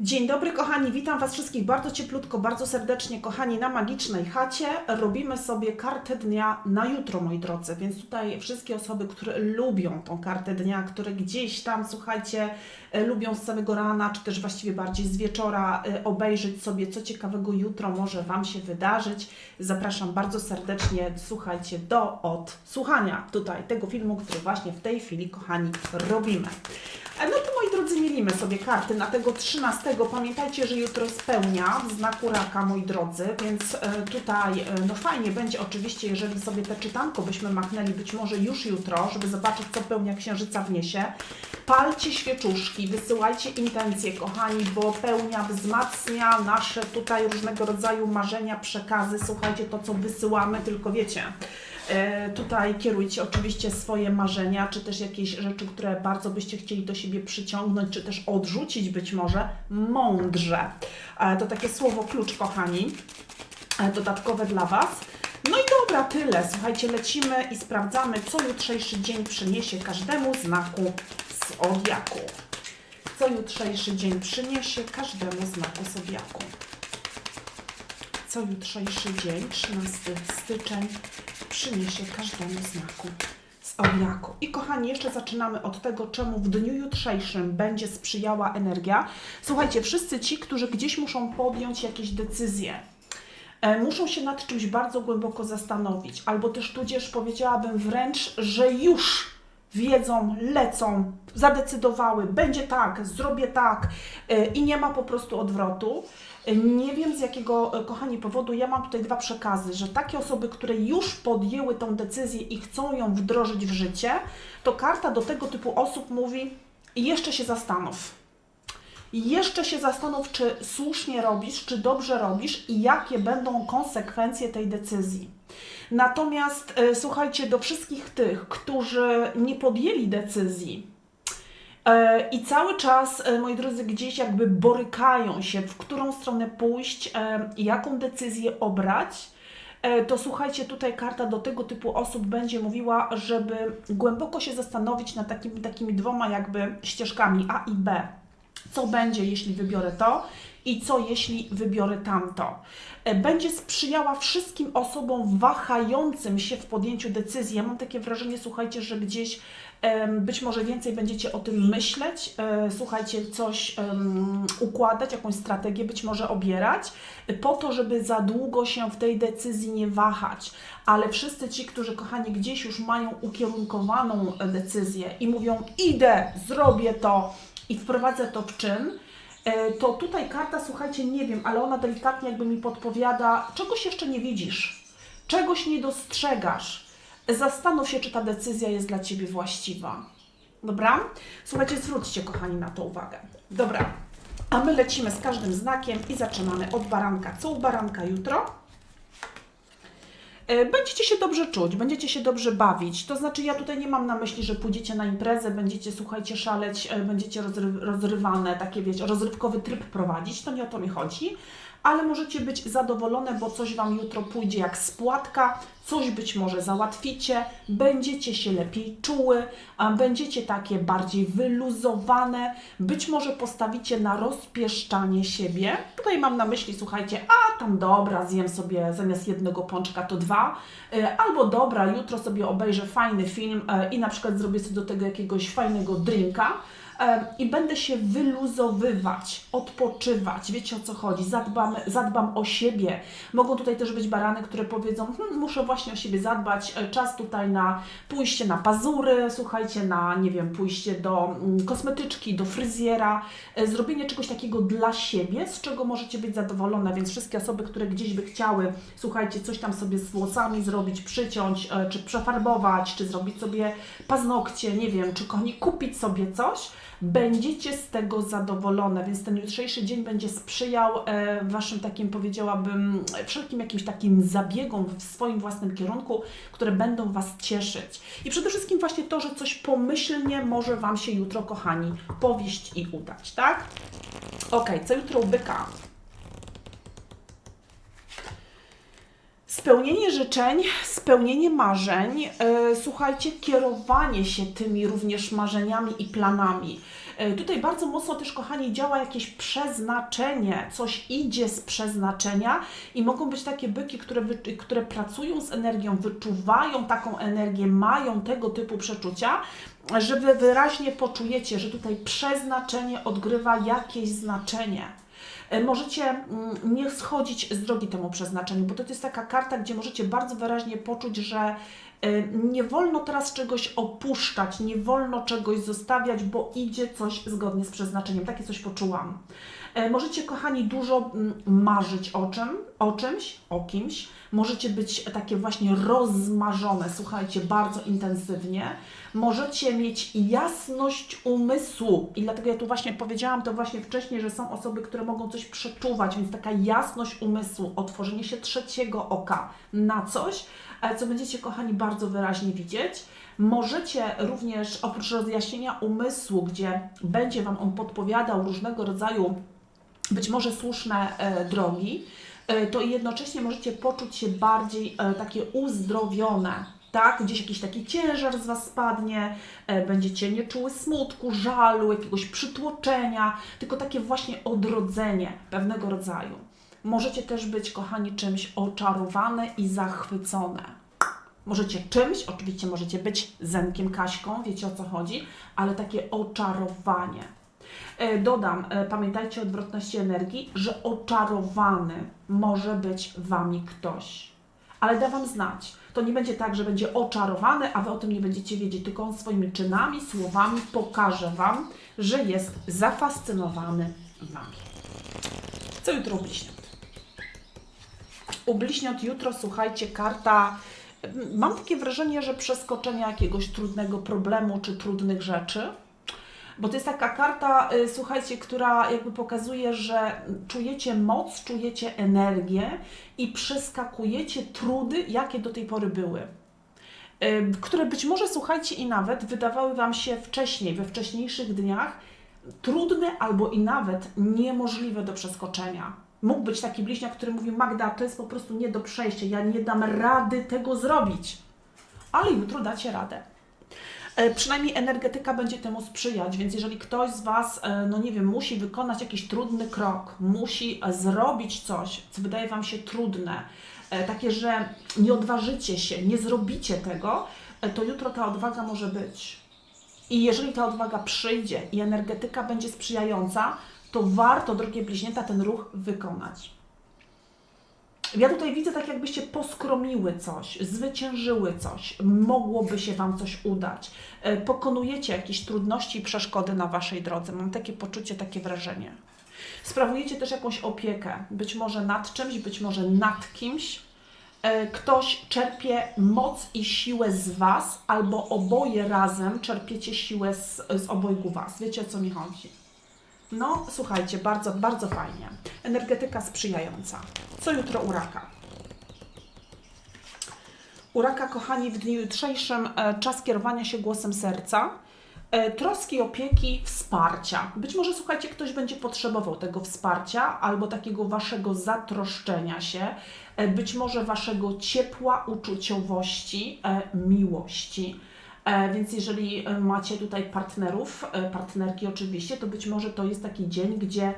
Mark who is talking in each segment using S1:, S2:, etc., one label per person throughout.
S1: Dzień dobry kochani, witam Was wszystkich bardzo cieplutko, bardzo serdecznie kochani na Magicznej Chacie. Robimy sobie kartę dnia na jutro moi drodzy, więc tutaj wszystkie osoby, które lubią tą kartę dnia, które gdzieś tam, słuchajcie, e, lubią z samego rana, czy też właściwie bardziej z wieczora e, obejrzeć sobie, co ciekawego jutro może Wam się wydarzyć. Zapraszam bardzo serdecznie, słuchajcie, do odsłuchania tutaj tego filmu, który właśnie w tej chwili, kochani, robimy. E, No mielimy sobie karty na tego 13. Pamiętajcie, że jutro spełnia w znaku raka, moi drodzy, więc e, tutaj e, no fajnie będzie oczywiście, jeżeli sobie te czytanko byśmy machnęli być może już jutro, żeby zobaczyć, co pełnia księżyca wniesie. Palcie świeczuszki, wysyłajcie intencje, kochani, bo pełnia wzmacnia nasze tutaj różnego rodzaju marzenia, przekazy. Słuchajcie, to co wysyłamy, tylko wiecie. E, Tutaj kierujcie oczywiście swoje marzenia, czy też jakieś rzeczy, które bardzo byście chcieli do siebie przyciągnąć, czy też odrzucić być może mądrze. E, To takie słowo klucz, kochani, e, dodatkowe dla Was. No i dobra, tyle. Słuchajcie, lecimy i sprawdzamy, co jutrzejszy dzień przyniesie każdemu znaku z zodiaku. Co jutrzejszy dzień przyniesie każdemu znaku zodiaku co jutrzejszy dzień, 13 styczeń, przyniesie każdemu znaku z zodiaku. I kochani, jeszcze zaczynamy od tego, czemu w dniu jutrzejszym będzie sprzyjała energia. Słuchajcie, wszyscy ci, którzy gdzieś muszą podjąć jakieś decyzje, e, muszą się nad czymś bardzo głęboko zastanowić, albo też tudzież powiedziałabym wręcz, że już wiedzą, lecą, zadecydowały, będzie tak, zrobię tak e, i nie ma po prostu odwrotu. E, Nie wiem z jakiego, e, kochani, powodu, ja mam tutaj dwa przekazy, że takie osoby, które już podjęły tą decyzję i chcą ją wdrożyć w życie, to karta do tego typu osób mówi jeszcze się zastanów. Jeszcze się zastanów, czy słusznie robisz, czy dobrze robisz i jakie będą konsekwencje tej decyzji. Natomiast e, słuchajcie, do wszystkich tych, którzy nie podjęli decyzji e, i cały czas, e, moi drodzy, gdzieś jakby borykają się, w którą stronę pójść, jaką decyzję obrać, to słuchajcie, tutaj karta do tego typu osób będzie mówiła, żeby głęboko się zastanowić nad takimi, takimi dwoma jakby ścieżkami A i B. Co będzie, jeśli wybiorę to i co, jeśli wybiorę tamto. E, Będzie sprzyjała wszystkim osobom wahającym się w podjęciu decyzji. Ja mam takie wrażenie, słuchajcie, że gdzieś być może więcej będziecie o tym myśleć, e, słuchajcie, coś układać, jakąś strategię być może obierać, e, po to, żeby za długo się w tej decyzji nie wahać. Ale wszyscy ci, którzy, kochani, gdzieś już mają ukierunkowaną decyzję i mówią, idę, zrobię to, i wprowadzę to w czyn, to tutaj karta, słuchajcie, nie wiem, ale ona delikatnie jakby mi podpowiada, czegoś jeszcze nie widzisz, czegoś nie dostrzegasz. Zastanów się, czy ta decyzja jest dla Ciebie właściwa. Dobra? Słuchajcie, zwróćcie, kochani, na to uwagę. Dobra, a my lecimy z każdym znakiem i zaczynamy od baranka. Co u baranka jutro? E, Będziecie się dobrze czuć, będziecie się dobrze bawić. To znaczy, ja tutaj nie mam na myśli, że pójdziecie na imprezę, będziecie, słuchajcie, szaleć, e, będziecie rozry rozrywane, takie wiecie, rozrywkowy tryb prowadzić. To nie o to mi chodzi, ale możecie być zadowolone, bo coś Wam jutro pójdzie jak spłatka, coś być może załatwicie, będziecie się lepiej czuły, a będziecie takie bardziej wyluzowane, być może postawicie na rozpieszczanie siebie. Tutaj mam na myśli, słuchajcie, a tam dobra, zjem sobie zamiast jednego pączka to dwa, e, albo dobra, jutro sobie obejrzę fajny film e, i na przykład zrobię sobie do tego jakiegoś fajnego drinka i będę się wyluzowywać, odpoczywać. Wiecie o co chodzi? Zadbam, zadbam o siebie. Mogą tutaj też być barany, które powiedzą: hm, muszę właśnie o siebie zadbać. e, Czas tutaj na pójście na pazury, słuchajcie, na nie wiem, pójście do mm, kosmetyczki, do fryzjera, e, zrobienie czegoś takiego dla siebie, z czego możecie być zadowolone. Więc wszystkie osoby, które gdzieś by chciały, słuchajcie, coś tam sobie z włosami zrobić, przyciąć, e, czy przefarbować, czy zrobić sobie paznokcie, nie wiem, czy kochani, kupić sobie coś, będziecie z tego zadowolone, więc ten jutrzejszy dzień będzie sprzyjał e, Waszym takim, powiedziałabym, wszelkim jakimś takim zabiegom w swoim własnym kierunku, które będą Was cieszyć. I przede wszystkim właśnie to, że coś pomyślnie może Wam się jutro, kochani, powieść i udać, tak? Ok, co jutro u byka? Spełnienie życzeń, spełnienie marzeń, e, słuchajcie, kierowanie się tymi również marzeniami i planami. E, Tutaj bardzo mocno też, kochani, działa jakieś przeznaczenie, coś idzie z przeznaczenia i mogą być takie byki, które, które pracują z energią, wyczuwają taką energię, mają tego typu przeczucia, że wy wyraźnie poczujecie, że tutaj przeznaczenie odgrywa jakieś znaczenie. E, Możecie mm, nie schodzić z drogi temu przeznaczeniu, bo to jest taka karta, gdzie możecie bardzo wyraźnie poczuć, że e, nie wolno teraz czegoś opuszczać, nie wolno czegoś zostawiać, bo idzie coś zgodnie z przeznaczeniem. Takie coś poczułam. E, Możecie, kochani, dużo mm, marzyć o czym, o czymś, o kimś. Możecie być takie właśnie rozmarzone, słuchajcie, bardzo intensywnie. Możecie mieć jasność umysłu. I dlatego ja tu właśnie powiedziałam to właśnie wcześniej, że są osoby, które mogą coś przeczuwać, więc taka jasność umysłu, otworzenie się trzeciego oka na coś, e, co będziecie, kochani, bardzo wyraźnie widzieć. Możecie również, oprócz rozjaśnienia umysłu, gdzie będzie Wam on podpowiadał różnego rodzaju być może słuszne e, drogi, e, to jednocześnie możecie poczuć się bardziej e, takie uzdrowione. Tak, gdzieś jakiś taki ciężar z Was spadnie, będziecie nie czuły smutku, żalu, jakiegoś przytłoczenia, tylko takie właśnie odrodzenie pewnego rodzaju. Możecie też być, kochani, czymś oczarowane i zachwycone. Możecie czymś, oczywiście możecie być Zenkiem Kaśką, wiecie o co chodzi, ale takie oczarowanie. E, Dodam, e, pamiętajcie o odwrotności energii, że oczarowany może być Wami ktoś. Ale da Wam znać. To nie będzie tak, że będzie oczarowany, a Wy o tym nie będziecie wiedzieć, tylko on swoimi czynami, słowami pokaże Wam, że jest zafascynowany Wami. Co jutro u bliźniąt? U bliźniąt jutro, słuchajcie, karta... Mam takie wrażenie, że przeskoczenia jakiegoś trudnego problemu czy trudnych rzeczy. Bo to jest taka karta, y, słuchajcie, która jakby pokazuje, że czujecie moc, czujecie energię i przeskakujecie trudy, jakie do tej pory były. Y, Które być może, słuchajcie, i nawet wydawały Wam się wcześniej, we wcześniejszych dniach, trudne albo i nawet niemożliwe do przeskoczenia. Mógł być taki bliźniak, który mówił: Magda, to jest po prostu nie do przejścia, ja nie dam rady tego zrobić. Ale jutro dacie radę. E, Przynajmniej energetyka będzie temu sprzyjać, więc jeżeli ktoś z Was, e, no nie wiem, musi wykonać jakiś trudny krok, musi e, zrobić coś, co wydaje Wam się trudne, takie, że nie odważycie się, nie zrobicie tego, to jutro ta odwaga może być. I jeżeli ta odwaga przyjdzie i energetyka będzie sprzyjająca, to warto, drogie bliźnięta, ten ruch wykonać. Ja tutaj widzę tak, jakbyście poskromiły coś, zwyciężyły coś, mogłoby się Wam coś udać. E, Pokonujecie jakieś trudności i przeszkody na Waszej drodze. Mam takie poczucie, takie wrażenie. Sprawujecie też jakąś opiekę, być może nad czymś, być może nad kimś. E, Ktoś czerpie moc i siłę z Was, albo oboje razem czerpiecie siłę z, z obojgu Was. Wiecie o co mi chodzi? No, słuchajcie, bardzo, bardzo fajnie. Energetyka sprzyjająca. Co jutro u raka? U raka, kochani, w dniu jutrzejszym e, czas kierowania się głosem serca, e, troski, opieki, wsparcia. Być może, słuchajcie, ktoś będzie potrzebował tego wsparcia albo takiego waszego zatroszczenia się, e, być może waszego ciepła, uczuciowości, miłości. E, Więc jeżeli e, macie tutaj partnerów, e, partnerki oczywiście, to być może to jest taki dzień, gdzie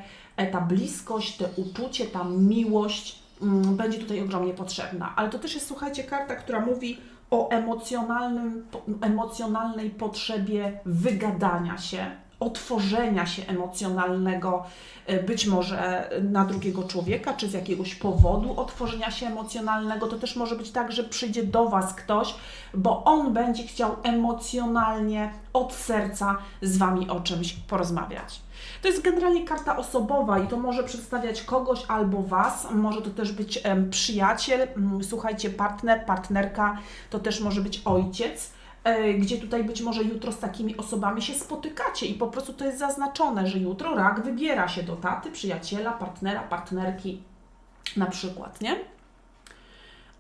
S1: ta bliskość, te uczucie, ta miłość mm, będzie tutaj ogromnie potrzebna. Ale to też jest, słuchajcie, karta, która mówi o emocjonalnym, emocjonalnej potrzebie wygadania się, otworzenia się emocjonalnego, e, być może na drugiego człowieka, czy z jakiegoś powodu otworzenia się emocjonalnego. To też może być tak, że przyjdzie do Was ktoś, bo on będzie chciał emocjonalnie, od serca z Wami o czymś porozmawiać. To jest generalnie karta osobowa i to może przedstawiać kogoś albo Was, może to też być przyjaciel, słuchajcie, partner, partnerka, to też może być ojciec, e, gdzie tutaj być może jutro z takimi osobami się spotykacie i po prostu to jest zaznaczone, że jutro rak wybiera się do taty, przyjaciela, partnera, partnerki na przykład, nie?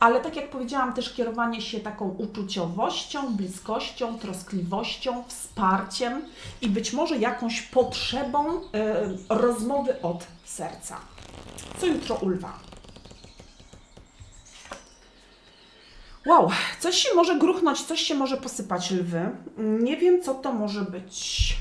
S1: Ale tak jak powiedziałam, też kierowanie się taką uczuciowością, bliskością, troskliwością, wsparciem i być może jakąś potrzebą e, rozmowy od serca. Co jutro u Wow, coś się może gruchnąć, coś się może posypać lwy. Nie wiem, co to może być.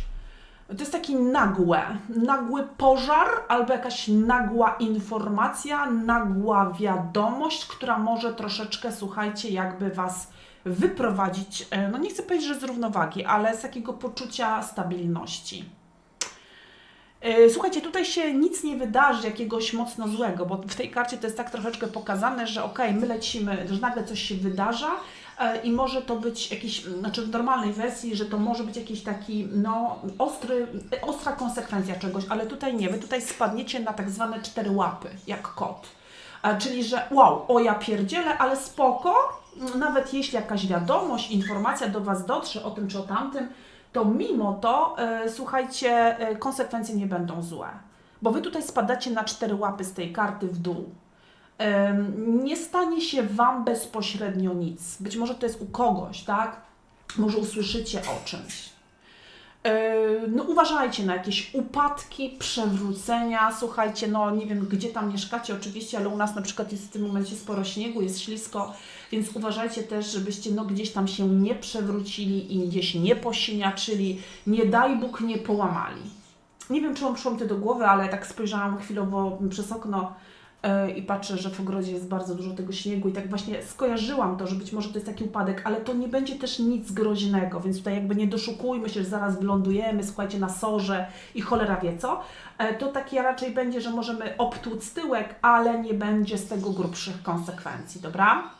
S1: To jest taki nagłe, nagły pożar albo jakaś nagła informacja, nagła wiadomość, która może troszeczkę, słuchajcie, jakby Was wyprowadzić, e, no nie chcę powiedzieć, że z równowagi, ale z takiego poczucia stabilności. E, Słuchajcie, tutaj się nic nie wydarzy jakiegoś mocno złego, bo w tej karcie to jest tak troszeczkę pokazane, że okej, my lecimy, że nagle coś się wydarza e, i może to być jakiś, znaczy w normalnej wersji, że to może być jakiś taki, no, ostry, ostra konsekwencja czegoś, ale tutaj nie, wy tutaj spadniecie na tak zwane cztery łapy, jak kot. E, Czyli, że wow, o ja pierdzielę, ale spoko, nawet jeśli jakaś wiadomość, informacja do Was dotrze o tym czy o tamtym, to mimo to, e, słuchajcie, e, konsekwencje nie będą złe. Bo Wy tutaj spadacie na cztery łapy z tej karty w dół. Nie stanie się Wam bezpośrednio nic. Być może to jest u kogoś, tak? Może usłyszycie o czymś. E, No uważajcie na jakieś upadki, przewrócenia. Słuchajcie, no nie wiem gdzie tam mieszkacie oczywiście, ale u nas na przykład jest w tym momencie sporo śniegu, jest ślisko, więc uważajcie też, żebyście no gdzieś tam się nie przewrócili i gdzieś nie posiniaczyli, nie daj Bóg nie połamali. Nie wiem, czy mam przyszło mi to do głowy, ale tak spojrzałam chwilowo przez okno i patrzę, że w ogrodzie jest bardzo dużo tego śniegu i tak właśnie skojarzyłam to, że być może to jest taki upadek, ale to nie będzie też nic groźnego, więc tutaj jakby nie doszukujmy się, że zaraz wylądujemy, słuchajcie, na sorze i cholera wie co. E, To takie raczej będzie, że możemy obtłuc tyłek, ale nie będzie z tego grubszych konsekwencji, dobra?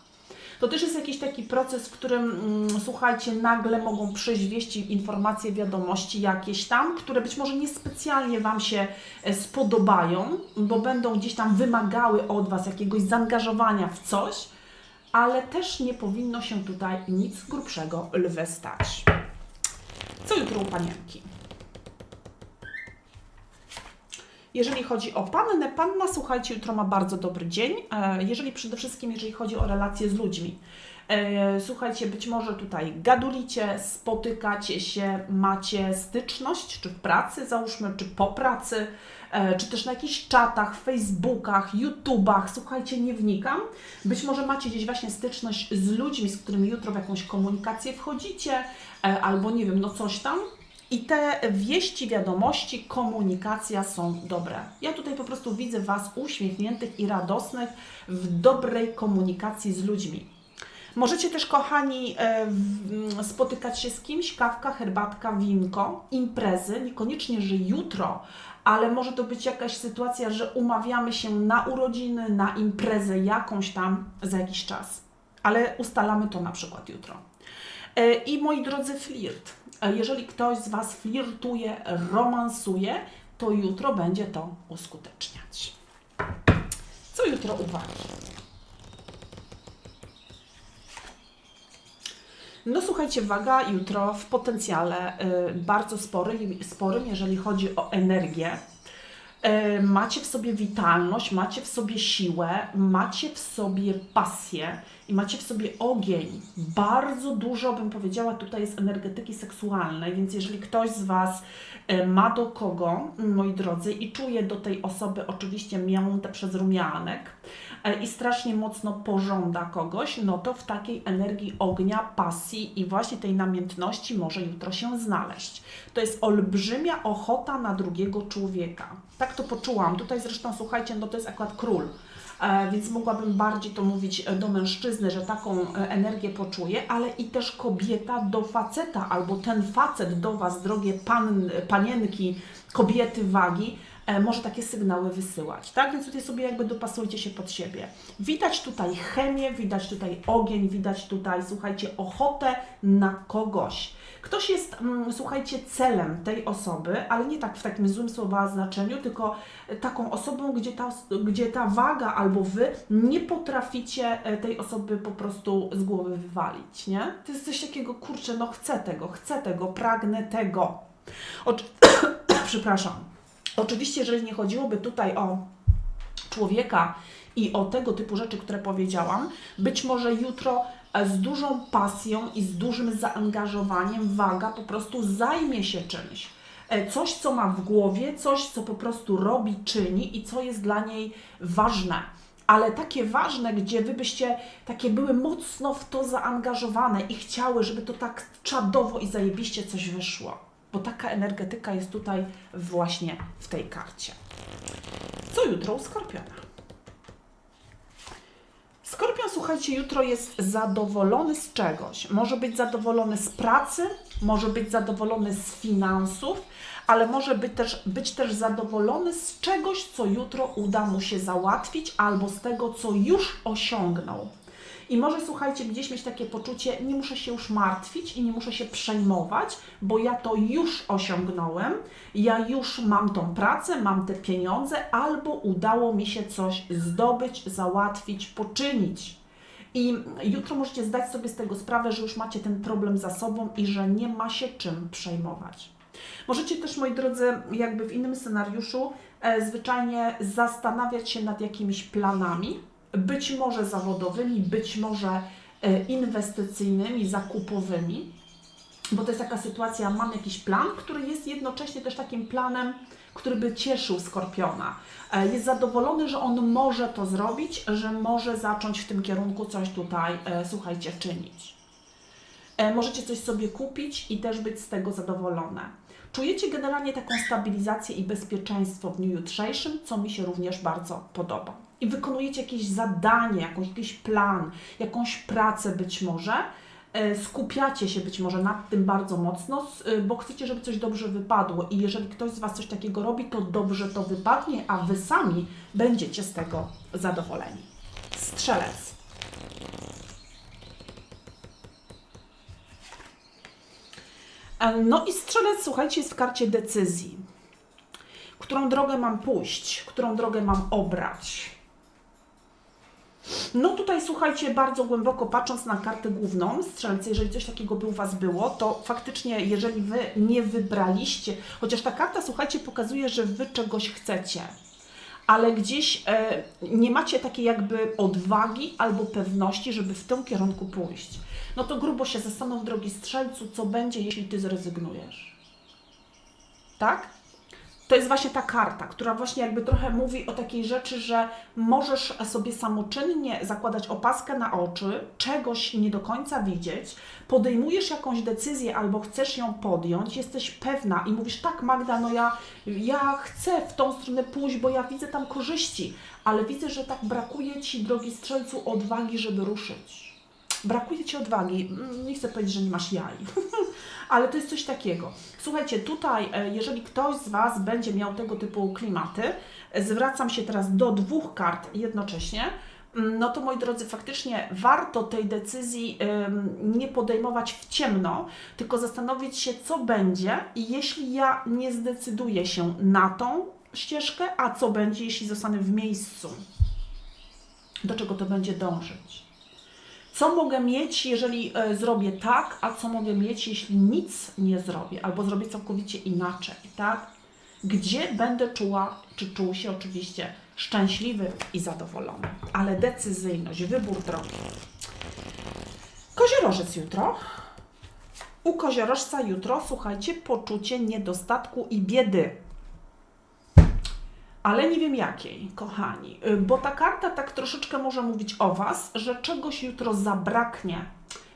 S1: To też jest jakiś taki proces, w którym, mm, słuchajcie, nagle mogą przyjść wieści, informacje, wiadomości jakieś tam, które być może niespecjalnie Wam się e, spodobają, bo będą gdzieś tam wymagały od Was jakiegoś zaangażowania w coś, ale też nie powinno się tutaj nic grubszego lwy stać. Co jutro u panienki? Jeżeli chodzi o pannę, panna, słuchajcie, jutro ma bardzo dobry dzień. Jeżeli przede wszystkim, jeżeli chodzi o relacje z ludźmi. E, Słuchajcie, być może tutaj gadulicie, spotykacie się, macie styczność, czy w pracy, załóżmy, czy po pracy, e, czy też na jakichś czatach, Facebookach, YouTubach. Słuchajcie, nie wnikam. Być może macie gdzieś właśnie styczność z ludźmi, z którymi jutro w jakąś komunikację wchodzicie, e, albo nie wiem, no coś tam. I te wieści, wiadomości, komunikacja są dobre. Ja tutaj po prostu widzę Was uśmiechniętych i radosnych w dobrej komunikacji z ludźmi. Możecie też, kochani, e, w- spotykać się z kimś, kawka, herbatka, winko, imprezy, niekoniecznie, że jutro, ale może to być jakaś sytuacja, że umawiamy się na urodziny, na imprezę jakąś tam za jakiś czas. Ale ustalamy to na przykład jutro. E, I moi drodzy, flirt. Jeżeli ktoś z Was flirtuje, romansuje, to jutro będzie to uskuteczniać. Co jutro uwagi? No słuchajcie, waga jutro w potencjale y, bardzo spory, sporym, jeżeli chodzi o energię. Y, macie w sobie witalność, macie w sobie siłę, macie w sobie pasję i macie w sobie ogień. Bardzo dużo, bym powiedziała, tutaj jest energetyki seksualnej, więc jeżeli ktoś z Was y, ma do kogo, moi drodzy, i czuje do tej osoby oczywiście miętę przez rumianek e, i strasznie mocno pożąda kogoś, no to w takiej energii ognia, pasji i właśnie tej namiętności może jutro się znaleźć. To jest olbrzymia ochota na drugiego człowieka. Tak to poczułam. Tutaj zresztą, słuchajcie, no to jest akurat król. E, więc mogłabym bardziej to mówić e, do mężczyzny, że taką e, energię poczuje, ale i też kobieta do faceta, albo ten facet do Was, drogie pan, panienki, kobiety wagi, może takie sygnały wysyłać, tak? Więc tutaj sobie jakby dopasujcie się pod siebie. Widać tutaj chemię, widać tutaj ogień, widać tutaj, słuchajcie, ochotę na kogoś. Ktoś jest, mm, słuchajcie, celem tej osoby, ale nie tak w takim złym słowa znaczeniu, tylko taką osobą, gdzie ta, gdzie ta waga albo wy nie potraficie e, tej osoby po prostu z głowy wywalić, nie? To jest coś takiego, kurczę, no chcę tego, chcę tego, pragnę tego. Oczy... Przepraszam. Oczywiście, jeżeli nie chodziłoby tutaj o człowieka i o tego typu rzeczy, które powiedziałam, być może jutro e, z dużą pasją i z dużym zaangażowaniem waga po prostu zajmie się czymś. E, Coś, co ma w głowie, coś, co po prostu robi, czyni i co jest dla niej ważne. Ale takie ważne, gdzie wy byście takie były mocno w to zaangażowane i chciały, żeby to tak czadowo i zajebiście coś wyszło. bo taka energetyka jest tutaj właśnie w tej karcie. Co jutro u Skorpiona? Skorpion, słuchajcie, jutro jest zadowolony z czegoś. Może być zadowolony z pracy, może być zadowolony z finansów, ale może być też, być też zadowolony z czegoś, co jutro uda mu się załatwić, albo z tego, co już osiągnął. I może słuchajcie, gdzieś mieć takie poczucie, nie muszę się już martwić i nie muszę się przejmować, bo ja to już osiągnąłem, ja już mam tą pracę, mam te pieniądze, albo udało mi się coś zdobyć, załatwić, poczynić. I jutro możecie zdać sobie z tego sprawę, że już macie ten problem za sobą i że nie ma się czym przejmować. Możecie też, moi drodzy, jakby w innym scenariuszu, e, zwyczajnie zastanawiać się nad jakimiś planami, być może zawodowymi, być może e, inwestycyjnymi, zakupowymi, bo to jest taka sytuacja, mam jakiś plan, który jest jednocześnie też takim planem, który by cieszył Skorpiona. E, Jest zadowolony, że on może to zrobić, że może zacząć w tym kierunku coś tutaj, e, słuchajcie, czynić. Możecie coś sobie kupić i też być z tego zadowolone. Czujecie generalnie taką stabilizację i bezpieczeństwo w dniu jutrzejszym, co mi się również bardzo podoba. I wykonujecie jakieś zadanie, jakąś, jakiś plan, jakąś pracę być może. E, Skupiacie się być może nad tym bardzo mocno, e, bo chcecie, żeby coś dobrze wypadło. I jeżeli ktoś z Was coś takiego robi, to dobrze to wypadnie, a Wy sami będziecie z tego zadowoleni. Strzelec. E, No i strzelec, słuchajcie, jest w karcie decyzji. Którą drogę mam pójść, którą drogę mam obrać. No tutaj słuchajcie, bardzo głęboko patrząc na kartę główną, strzelcy, jeżeli coś takiego by u Was było, to faktycznie, jeżeli Wy nie wybraliście, chociaż ta karta, słuchajcie, pokazuje, że Wy czegoś chcecie, ale gdzieś e, nie macie takiej jakby odwagi albo pewności, żeby w tym kierunku pójść, no to grubo się zastanów, drogi strzelcu, co będzie, jeśli Ty zrezygnujesz. Tak? To jest właśnie ta karta, która właśnie jakby trochę mówi o takiej rzeczy, że możesz sobie samoczynnie zakładać opaskę na oczy, czegoś nie do końca widzieć, podejmujesz jakąś decyzję albo chcesz ją podjąć, jesteś pewna i mówisz, tak Magda, no ja, ja chcę w tą stronę pójść, bo ja widzę tam korzyści, ale widzę, że tak brakuje Ci, drogi strzelcu, odwagi, żeby ruszyć. Brakuje Ci odwagi. Mm, Nie chcę powiedzieć, że nie masz jaj, ale to jest coś takiego. Słuchajcie, tutaj, e, jeżeli ktoś z Was będzie miał tego typu klimaty, zwracam się teraz do dwóch kart jednocześnie. mm, No to moi drodzy, faktycznie warto tej decyzji nie podejmować w ciemno, tylko zastanowić się, co będzie, jeśli ja nie zdecyduję się na tą ścieżkę, a co będzie, jeśli zostanę w miejscu, do czego to będzie dążyć. Co mogę mieć, jeżeli e, zrobię tak, a co mogę mieć, jeśli nic nie zrobię, albo zrobię całkowicie inaczej, tak? Gdzie będę czuła, czy czuł się oczywiście szczęśliwy i zadowolony, ale decyzyjność, wybór drogi. Koziorożec jutro. U koziorożca jutro, słuchajcie, poczucie niedostatku i biedy ale nie wiem jakiej, kochani, Y, bo ta karta tak troszeczkę może mówić o Was, że czegoś jutro zabraknie.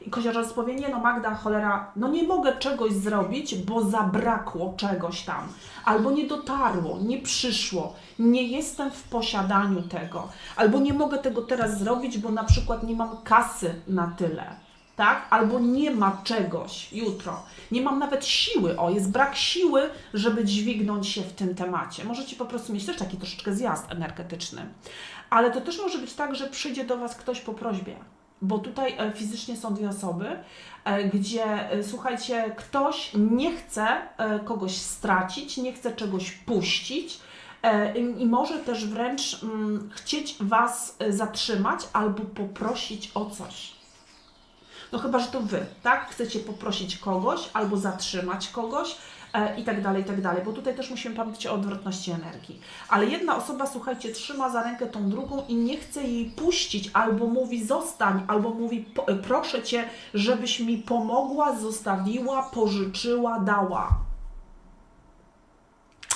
S1: I koziorożec powie, nie no Magda, cholera, no nie mogę czegoś zrobić, bo zabrakło czegoś tam, albo nie dotarło, nie przyszło, nie jestem w posiadaniu tego, albo nie mogę tego teraz zrobić, bo na przykład nie mam kasy na tyle tak? Albo nie ma czegoś jutro. Nie mam nawet siły. O, jest brak siły, żeby dźwignąć się w tym temacie. Możecie po prostu mieć też taki troszeczkę zjazd energetyczny. Ale to też może być tak, że przyjdzie do Was ktoś po prośbie. Bo tutaj e, fizycznie są dwie osoby, e, gdzie e, słuchajcie, ktoś nie chce kogoś stracić, nie chce czegoś puścić, i może też wręcz mm, chcieć Was zatrzymać albo poprosić o coś. No chyba, że to Wy, tak? Chcecie poprosić kogoś albo zatrzymać kogoś e, i tak dalej, i tak dalej, bo tutaj też musimy pamiętać o odwrotności energii. Ale jedna osoba, słuchajcie, trzyma za rękę tą drugą i nie chce jej puścić, albo mówi zostań, albo mówi e, proszę Cię, żebyś mi pomogła, zostawiła, pożyczyła, dała.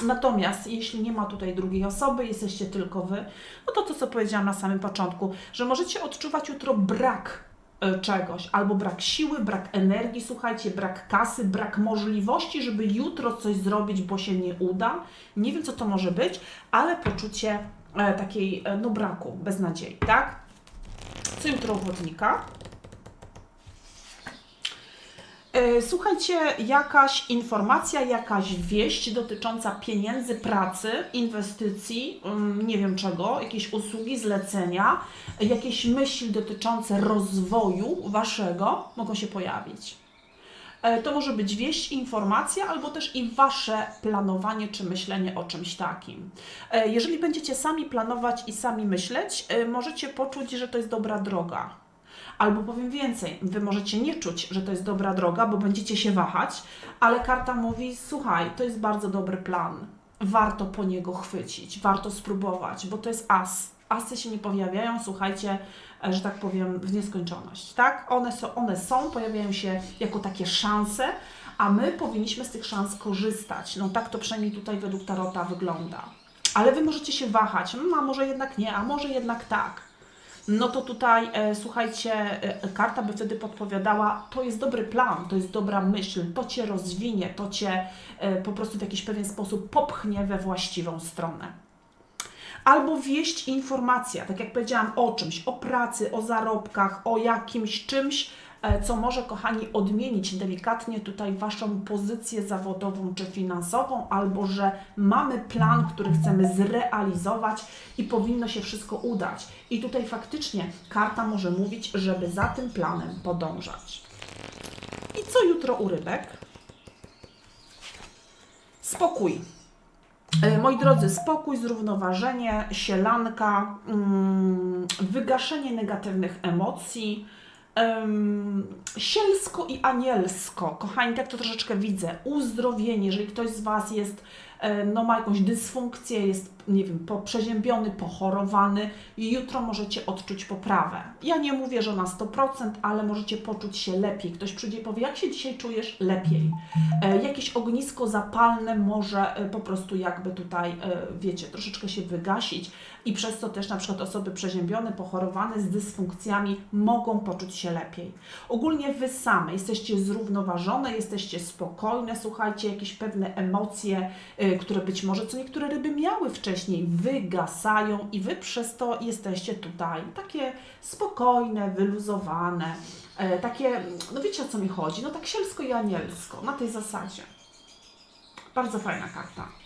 S1: Natomiast jeśli nie ma tutaj drugiej osoby, jesteście tylko Wy, no to to, co powiedziałam na samym początku, że możecie odczuwać jutro brak czegoś, albo brak siły, brak energii, słuchajcie, brak kasy, brak możliwości, żeby jutro coś zrobić, bo się nie uda. Nie wiem, co to może być, ale poczucie e, takiej, e, no braku, beznadziei, tak? Co jutro? E, Słuchajcie, jakaś informacja, jakaś wieść dotycząca pieniędzy, pracy, inwestycji, ym, nie wiem czego, jakieś usługi, zlecenia, jakieś myśli dotyczące rozwoju waszego mogą się pojawić. E, To może być wieść, informacja, albo też i wasze planowanie czy myślenie o czymś takim. E, Jeżeli będziecie sami planować i sami myśleć, e, możecie poczuć, że to jest dobra droga. Albo powiem więcej, wy możecie nie czuć, że to jest dobra droga, bo będziecie się wahać, ale karta mówi: Słuchaj, to jest bardzo dobry plan. Warto po niego chwycić, warto spróbować, bo to jest as. Asy się nie pojawiają, słuchajcie, e, że tak powiem, w nieskończoność, tak? One są, one są, pojawiają się jako takie szanse, a my powinniśmy z tych szans korzystać. No tak to przynajmniej tutaj według Tarota wygląda. Ale wy możecie się wahać, no a może jednak nie, a może jednak tak no to tutaj e, słuchajcie, e, karta by wtedy podpowiadała, to jest dobry plan, to jest dobra myśl, to cię rozwinie, to cię e, po prostu w jakiś pewien sposób popchnie we właściwą stronę. Albo wieść informacja, tak jak powiedziałam, o czymś, o pracy, o zarobkach, o jakimś czymś, co może, kochani, odmienić delikatnie tutaj Waszą pozycję zawodową czy finansową, albo że mamy plan, który chcemy zrealizować i powinno się wszystko udać. I tutaj faktycznie karta może mówić, żeby za tym planem podążać. I co jutro u rybek? Spokój. E, Moi drodzy, spokój, zrównoważenie, sielanka, mm, wygaszenie negatywnych emocji, em, sielsko i anielsko. Kochani, tak to troszeczkę widzę. Uzdrowienie, jeżeli ktoś z Was jest, e, no ma jakąś dysfunkcję, jest, nie wiem, przeziębiony, pochorowany, jutro możecie odczuć poprawę. Ja nie mówię, że na 100%, ale możecie poczuć się lepiej. Ktoś przyjdzie i powie, jak się dzisiaj czujesz? Lepiej. E, jakieś ognisko zapalne może e, po prostu jakby tutaj, e, wiecie, troszeczkę się wygasić i przez to też na przykład osoby przeziębione, pochorowane z dysfunkcjami mogą poczuć się lepiej. Ogólnie Wy same jesteście zrównoważone, jesteście spokojne, słuchajcie, jakieś pewne emocje, e, które być może co niektóre ryby miały wcześniej, wygasają i Wy przez to jesteście tutaj takie spokojne, wyluzowane, e, takie, no wiecie o co mi chodzi, no tak sielsko i anielsko, na tej zasadzie. Bardzo fajna karta.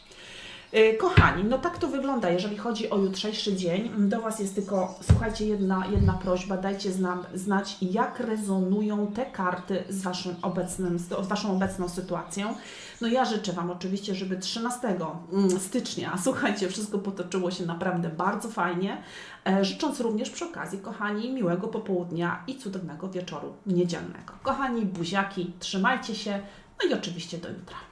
S1: Y, Kochani, no tak to wygląda, jeżeli chodzi o jutrzejszy dzień. Do Was jest tylko, słuchajcie, jedna, jedna prośba, dajcie zna, znać, jak rezonują te karty z, waszym obecnym, z Waszą obecną sytuacją. No ja życzę Wam oczywiście, żeby 13 mm, stycznia, słuchajcie, wszystko potoczyło się naprawdę bardzo fajnie, e, życząc również przy okazji, kochani, miłego popołudnia i cudownego wieczoru niedzielnego. Kochani, buziaki, trzymajcie się, no i oczywiście do jutra.